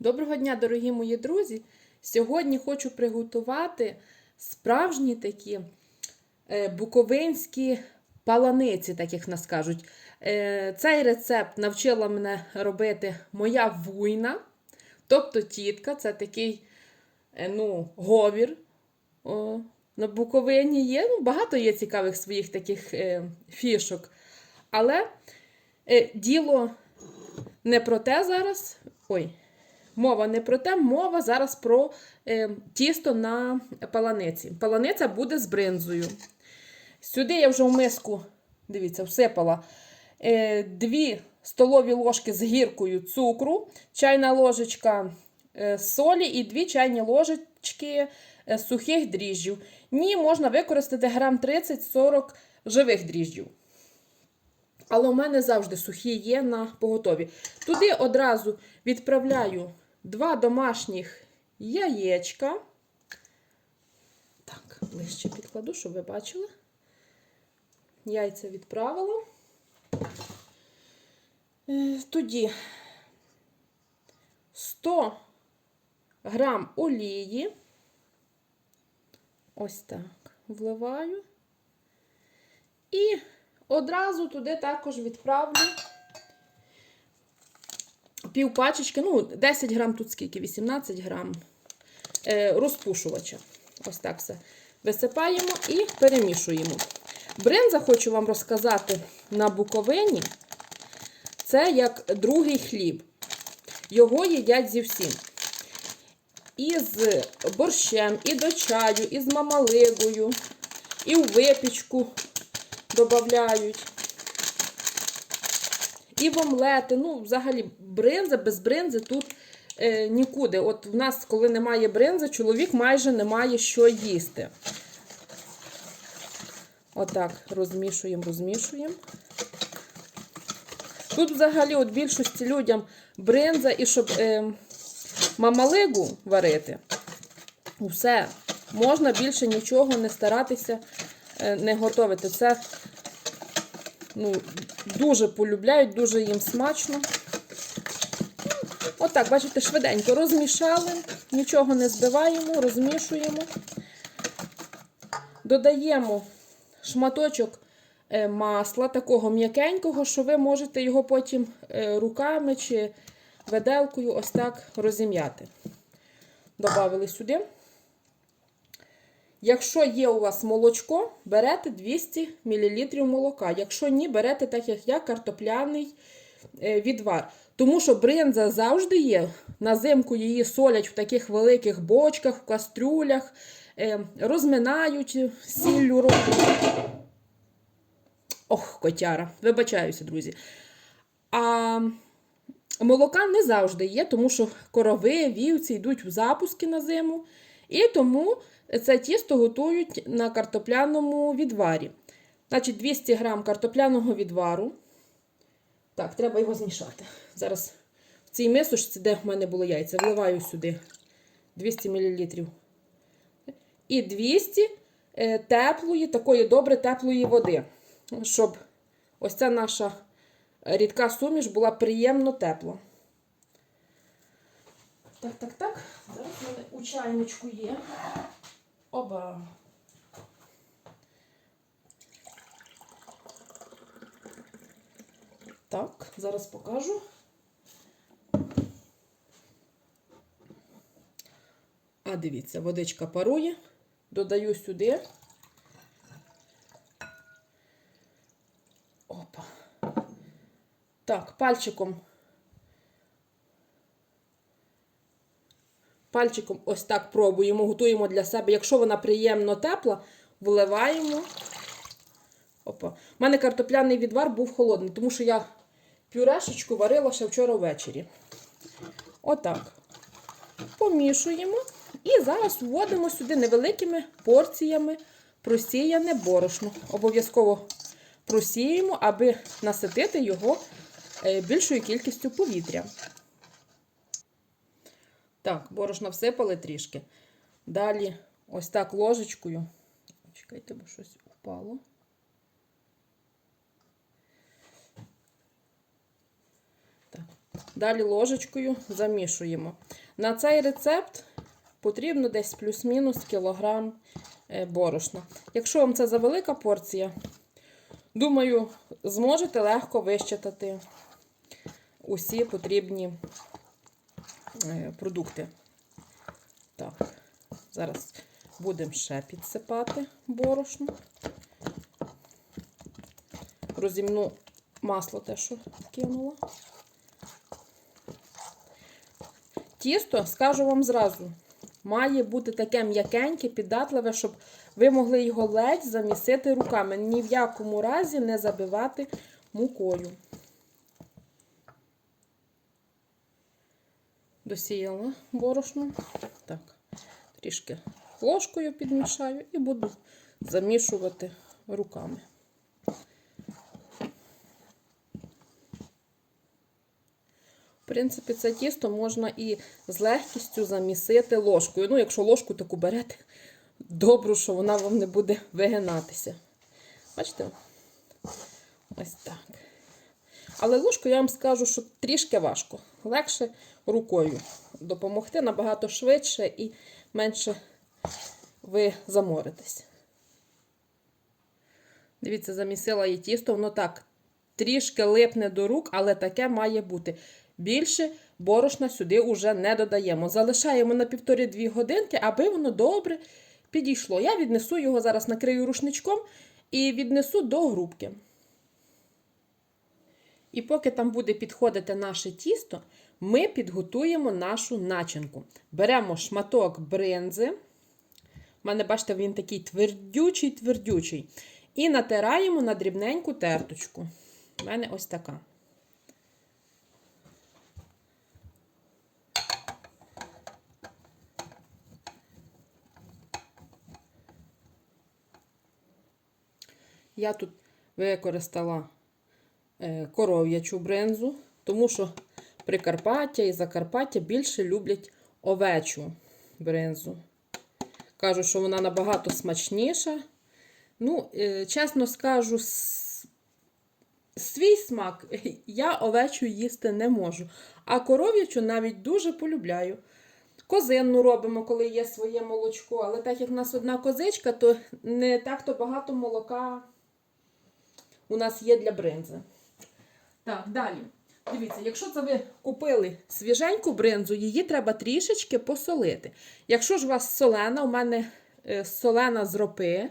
Доброго дня, дорогі мої друзі! Сьогодні хочу приготувати справжні такі е, буковинські паланиці, так як нас кажуть. Е, Цей рецепт навчила мене робити моя вуйна, тобто тітка, це такий е, ну, говір. На Буковині є. Ну, багато є цікавих своїх таких фішок. Але діло не про те зараз. Ой, мова не про те, мова зараз про е, тісто на паланиці. Паланиця буде з бринзою. Сюди я вже в миску, дивіться, всипала е, 2 столові ложки з гіркою цукру, чайна ложечка е, солі і 2 чайні ложечки е, сухих дріжджів. Ні, можна використати грам 30-40 живих дріжджів. Але у мене завжди сухі є на поготові. Туди одразу відправляю два домашніх яєчка. Так, ближче підкладу, щоб ви бачили. Яйця відправила. Е, Тоді 100 грам олії. Ось так вливаю. І одразу туди також відправлю пів пачечки, ну, 10 грам тут скільки, 18 грам е, розпушувача. Ось так все. Висипаємо і перемішуємо. Бринза, хочу вам розказати, на Буковині це як другий хліб. Його їдять зі всім. І з борщем, і до чаю, і з мамалигою, і в випічку додають. І в омлети. Ну, взагалі, бринза, без бринзи тут е, нікуди. От в нас, коли немає бринзи, чоловік майже не має що їсти. Отак, розмішуємо, розмішуємо. Тут взагалі от більшості людям бринза і щоб е, мамалигу варити. Все. Можна більше нічого не старатися е, не готувати. Це ну, дуже полюбляють, дуже їм смачно. Отак, бачите, швиденько розмішали, нічого не збиваємо, розмішуємо. Додаємо шматочок е, масла, такого м'якенького, що ви можете його потім е, руками чи виделкою ось так розім'яти. Добавили сюди. Якщо є у вас молочко, берете 200 мл молока. Якщо ні, берете, так як я, картопляний е, відвар. Тому що бринза завжди є. На зимку її солять в таких великих бочках, в кастрюлях, е, розминають сіллю роблять. Ох, котяра, вибачаюся, друзі. А молока не завжди є, тому що корови, вівці йдуть в запуски на зиму. І тому це тісто готують на картопляному відварі. Значить, 200 грам картопляного відвару. Так, треба його змішати. Зараз в цій мисочці, де в мене було яйця, вливаю сюди 200 мл. І 200 е, теплої, такої добре теплої води. Щоб ось ця наша рідка суміш була приємно тепла. Так, так, так. Зараз в мене у чайничку є. Оба. Так, зараз покажу. А дивіться, водичка парує. Додаю сюди. Опа. Так, пальчиком. Пальчиком ось так пробуємо, готуємо для себе. Якщо вона приємно тепла, вливаємо. Опа. У мене картопляний відвар був холодний, тому що я пюрешечку варила ще вчора ввечері. Отак. Помішуємо. І зараз вводимо сюди невеликими порціями просіяне борошно. Обов'язково просіємо, аби наситити його е, більшою кількістю повітря. Так, борошно всипали трішки. Далі ось так ложечкою. Чекайте, бо щось впало. Так. Далі ложечкою замішуємо. На цей рецепт потрібно десь плюс-мінус кілограм е, борошна. Якщо вам це за велика порція, думаю, зможете легко вищитати усі потрібні продукти. Так, зараз будемо ще підсипати борошно. Розімну масло те, що вкинула. Тісто, скажу вам зразу, має бути таке м'якеньке, піддатливе, щоб ви могли його ледь замісити руками. Ні в якому разі не забивати мукою. Досіяла борошно. Так, трішки ложкою підмішаю і буду замішувати руками. В принципі, це тісто можна і з легкістю замісити ложкою. Ну, якщо ложку таку берете, добру, що вона вам не буде вигинатися. Бачите? Ось так. Але ложкою я вам скажу, що трішки важко. Легше рукою допомогти набагато швидше і менше ви заморитесь. Дивіться, замісила я тісто, воно так трішки липне до рук, але таке має бути. Більше борошна сюди вже не додаємо. Залишаємо на півтори-дві годинки, аби воно добре підійшло. Я віднесу його зараз накрию рушничком і віднесу до грубки. І поки там буде підходити наше тісто, ми підготуємо нашу начинку. Беремо шматок бринзи. У мене, бачите, він такий твердючий-твердючий. І натираємо на дрібненьку терточку. У мене ось така. Я тут використала коров'ячу бринзу, тому що Прикарпаття і Закарпаття більше люблять овечу бринзу. Кажуть, що вона набагато смачніша. Ну, е, чесно скажу, свій смак я овечу їсти не можу. А коров'ячу навіть дуже полюбляю. Козинну робимо, коли є своє молочко, але так як в нас одна козичка, то не так-то багато молока у нас є для бринзи. Так, далі. Дивіться, якщо це ви купили свіженьку бринзу, її треба трішечки посолити. Якщо ж у вас солена, у мене е, солена з ропи,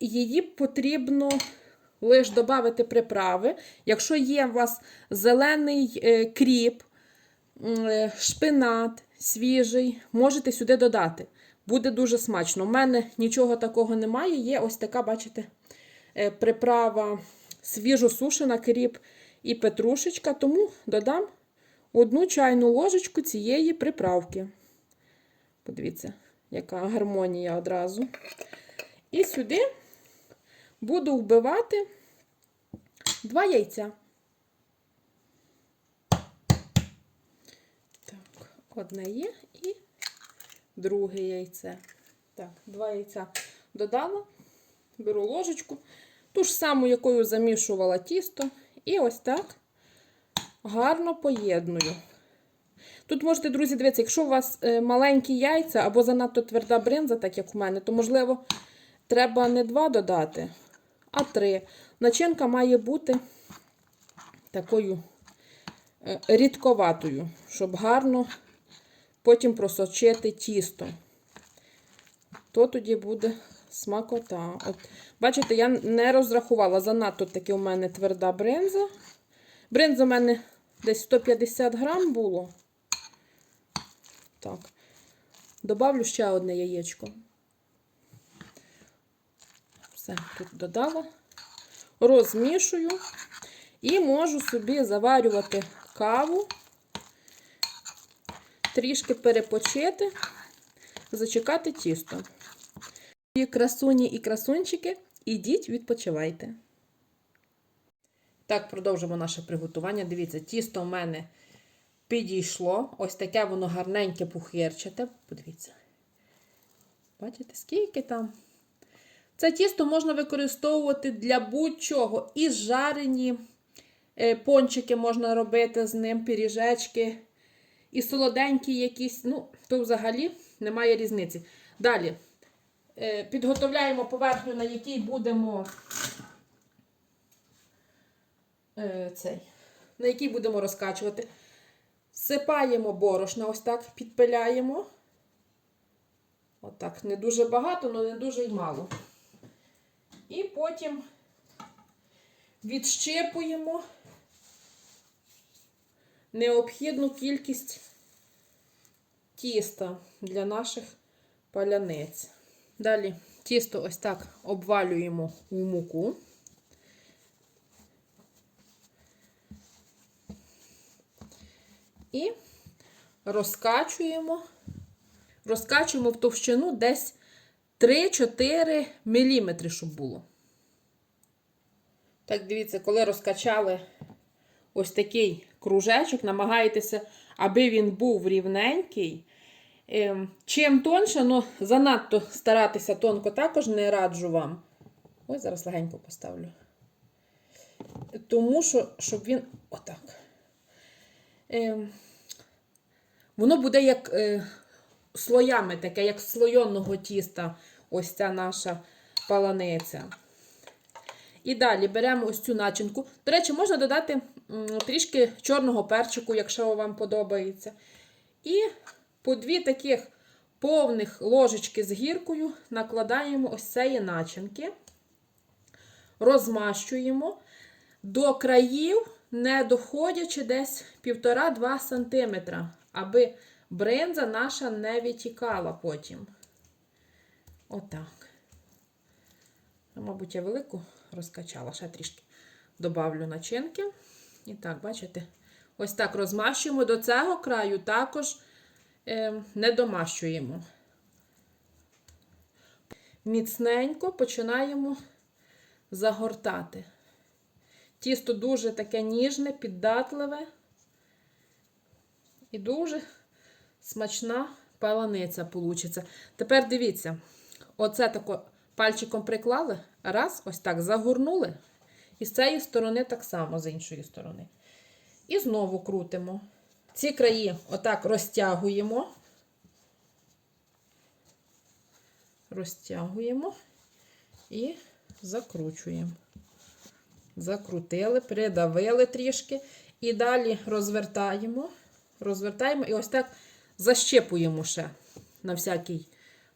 її потрібно лише додати приправи. Якщо є у вас зелений е, кріп, е, шпинат свіжий, можете сюди додати. Буде дуже смачно. У мене нічого такого немає. Є ось така, бачите, приправа свіжосушена, кріп і петрушечка, тому додам одну чайну ложечку цієї приправки. Подивіться, яка гармонія одразу. І сюди буду вбивати два яйця. Так, одне є і друге яйце. Так, два яйця додала, беру ложечку, ту ж саму, якою замішувала тісто, і ось так гарно поєдную. Тут можете, друзі, дивитися, якщо у вас е, маленькі яйця або занадто тверда бринза, так як у мене, то, можливо, треба не два додати, а три. Начинка має бути такою е, рідковатою, щоб гарно потім просочити тісто. То тоді буде смакота. От, бачите, я не розрахувала, занадто таки у мене тверда бринза. Бринза у мене десь 150 грам було. Так. Добавлю ще одне яєчко. Все, тут додала. Розмішую і можу собі заварювати каву, трішки перепочити, зачекати тісто. Красуні і красунчики, ідіть, відпочивайте. Так, продовжимо наше приготування. Дивіться, тісто в мене підійшло. Ось таке воно гарненьке пухирчате. Подивіться. Бачите, скільки там? Це тісто можна використовувати для будь-чого. І жарені Е, Пончики можна робити з ним, пиріжечки. І солоденькі якісь, ну, то взагалі немає різниці. Далі підготовляємо поверхню, на якій будемо е, цей, на якій будемо розкачувати. Всипаємо борошна, ось так підпиляємо. Отак, не дуже багато, але не дуже й мало. І потім відщипуємо необхідну кількість тіста для наших палянець. Далі тісто ось так обвалюємо у муку. І розкачуємо, розкачуємо в товщину десь 3-4 мм, щоб було. Так, дивіться, коли розкачали ось такий кружечок, намагаєтеся, аби він був рівненький. Ем, Чим тонше, ну занадто старатися тонко також не раджу вам. Ось зараз легенько поставлю. Тому що, щоб він отак. Ем, Воно буде як е, слоями, таке, як слойонного тіста, ось ця наша паланиця. І далі беремо ось цю начинку. До речі, можна додати трішки чорного перчику, якщо вам подобається. І по дві таких повних ложечки з гіркою накладаємо ось цієї начинки, розмащуємо до країв, не доходячи десь 1,5-2 см, аби бринза наша не відтікала потім. Отак. Ну, Мабуть, я велику розкачала, ще трішки добавлю начинки. І так, бачите, ось так розмащуємо до цього краю, також не домащуємо. Міцненько починаємо загортати. Тісто дуже таке ніжне, піддатливе і дуже смачна паланиця получиться. Тепер дивіться, оце тако пальчиком приклали, раз, ось так загорнули. І з цієї сторони так само, з іншої сторони. І знову крутимо. Ці краї отак розтягуємо. Розтягуємо і закручуємо. Закрутили, придавили трішки. І далі розвертаємо. Розвертаємо і ось так защепуємо ще на всякий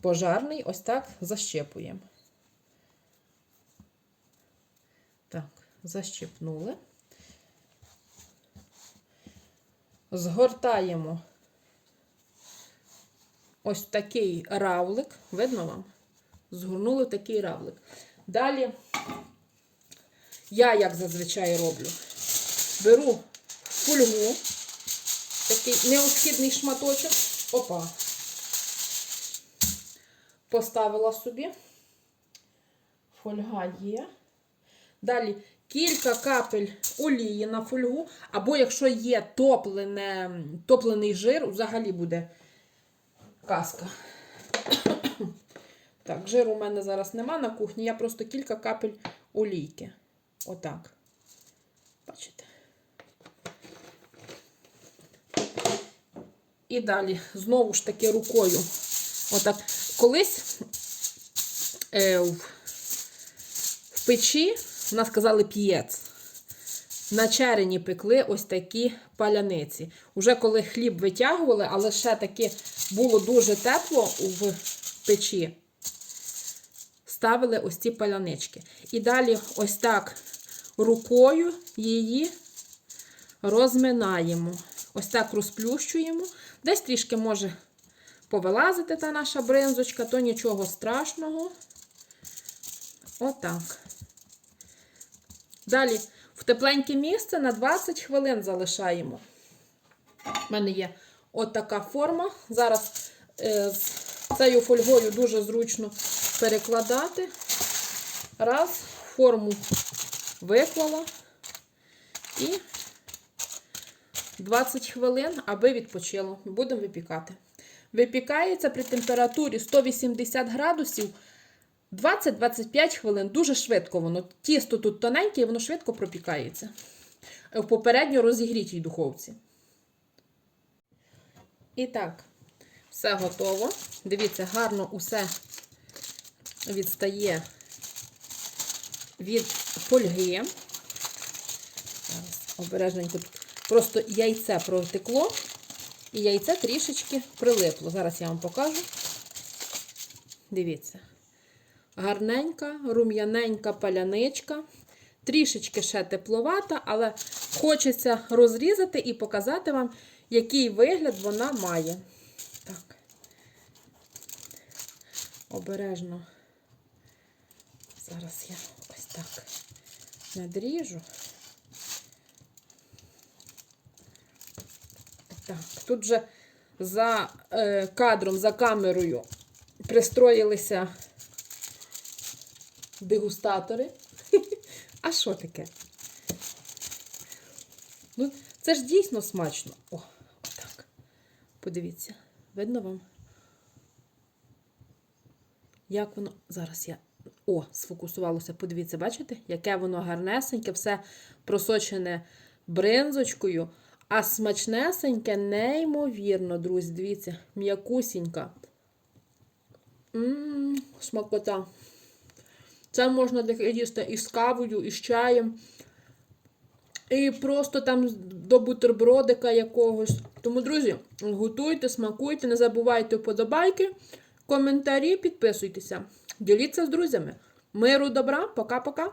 пожарний. Ось так защепуємо. Так, защепнули. Згортаємо ось такий равлик. Видно вам? Згорнули такий равлик. Далі я, як зазвичай, роблю, беру фольгу, такий необхідний шматочок. Опа. Поставила собі. Фольга є. Далі кілька капель олії на фольгу, або якщо є топлене, топлений жир, взагалі буде казка. Так, жиру у мене зараз нема на кухні, я просто кілька капель олійки. Отак. Бачите? І далі, знову ж таки, рукою. Отак. Колись е, в, печі в нас казали п'єц. На черені пекли ось такі паляниці. Уже коли хліб витягували, але ще таки було дуже тепло в печі, ставили ось ці палянички. І далі ось так рукою її розминаємо. Ось так розплющуємо. Десь трішки може повилазити та наша бринзочка, то нічого страшного. Отак. Далі в тепленьке місце на 20 хвилин залишаємо. У мене є отака форма. Зараз е, з цією фольгою дуже зручно перекладати. Раз, форму виклала і 20 хвилин, аби відпочило. Будемо випікати. Випікається при температурі 180 градусів 20-25 хвилин. Дуже швидко воно. Тісто тут тоненьке, і воно швидко пропікається. в попередньо розігрітій духовці. І так, все готово. Дивіться, гарно усе відстає від фольги. Зараз обережненько тут. Просто яйце протекло, і яйце трішечки прилипло. Зараз я вам покажу. Дивіться. Гарненька, рум'яненька паляничка. Трішечки ще тепловата, але хочеться розрізати і показати вам, який вигляд вона має. Так. Обережно. Зараз я ось так надріжу. Так, тут вже за е, кадром, за камерою пристроїлися дегустатори. А що таке? Ну, це ж дійсно смачно. О, отак. Подивіться. Видно вам? Як воно. Зараз я. О, сфокусувалося. Подивіться, бачите, яке воно гарнесеньке, все просочене бринзочкою. А смачнесеньке, неймовірно, друзі, дивіться, м'якусінька. Ммм, смакота. Це можна їсти і з кавою, і з чаєм. І просто там до бутербродика якогось. Тому, друзі, готуйте, смакуйте, не забувайте вподобайки, коментарі, підписуйтеся. Діліться з друзями. Миру, добра, пока-пока.